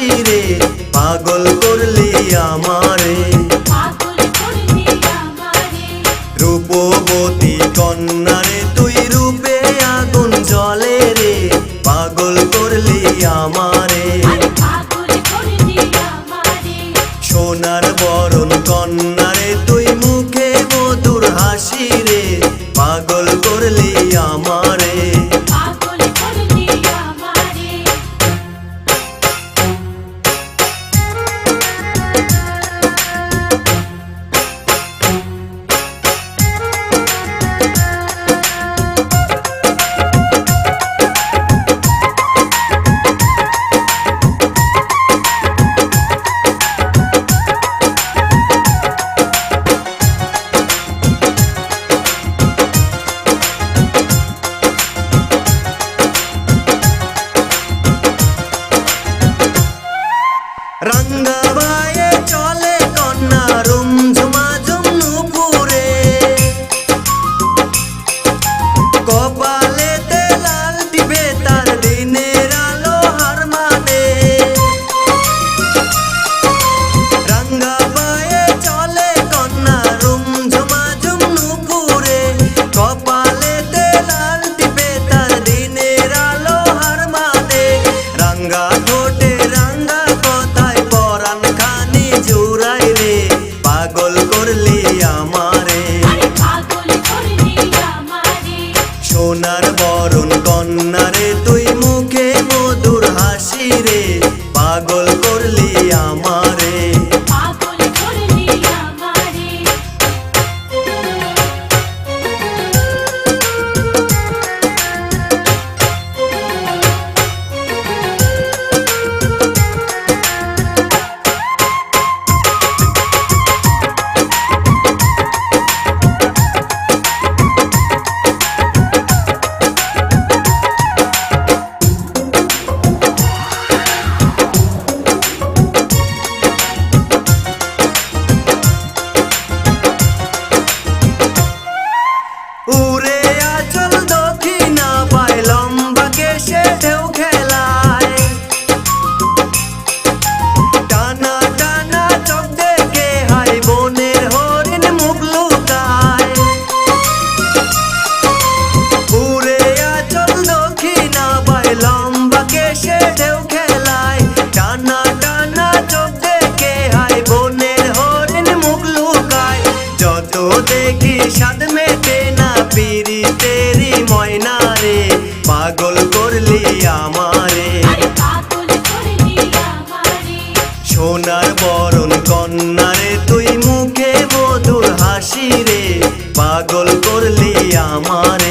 রে পাগল করলি আমারে। রূপবতী কন্যারে তুই রূপে আগুন জলে রে পাগল করলি আমারে। আরে পাগল করলি আমারে। সোনার বরণ কন্যারে তুই মুখে মধুর হাসি রে পাগল रंगा সোনার বরণ কন্যারে তুই মুখে মধুর হাসি রে। পাগল করলি আমার সাদ মেটে না পিরি তেরি রে। পাগল করলি আমারে। সোনার বরণ কন্যারে তুই মুখে মধুর হাসি রে। পাগল করলি আমার।